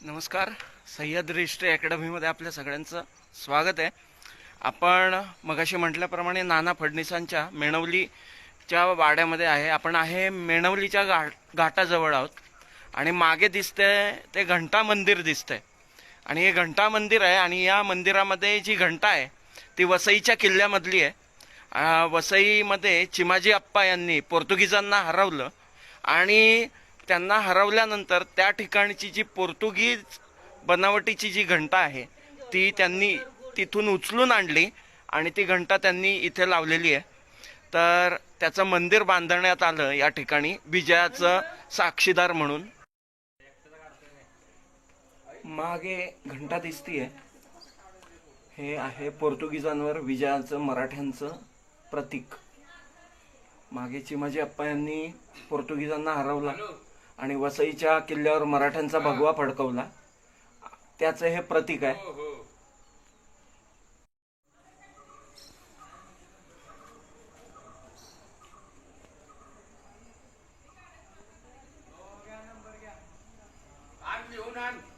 नमस्कार. सह्याद्री अकॅडमीमध्ये आपल्या सगळ्यांचं स्वागत आहे. आपण मगाशी म्हटल्याप्रमाणे नाना फडणीसांच्या मेणवलीच्या वाड्यामध्ये आहे. आपण आहे मेणवलीच्या घाट घाटाजवळ आहोत. आणि मागे दिसतंय ते घंटा मंदिर दिसतंय. आणि हे घंटा मंदिर आहे आणि या मंदिरामध्ये जी घंटा आहे ती वसईच्या किल्ल्यामधली आहे. वसईमध्ये चिमाजी अप्पा यांनी पोर्तुगीजांना हरवलं. आणि त्यांना हरवल्यानंतर त्या ठिकाणची जी पोर्तुगीज बनावटीची जी घंटा आहे ती त्यांनी तिथून उचलून आणली आणि ती घंटा त्यांनी इथे लावलेली आहे. तर त्याचं मंदिर बांधण्यात आलं या ठिकाणी विजयाचं साक्षीदार म्हणून. मागे घंटा दिसतीये. हे आहे पोर्तुगीजांवर विजयाचं मराठ्यांचं प्रतीक. मागे चिमाजी अप्पा यांनी पोर्तुगीजांना हरवला. आणि वसईच्या किल्ल्यावर मराठ्यांचा भगवा फडकवला. त्याचं हे प्रतीक आहे. Thank you.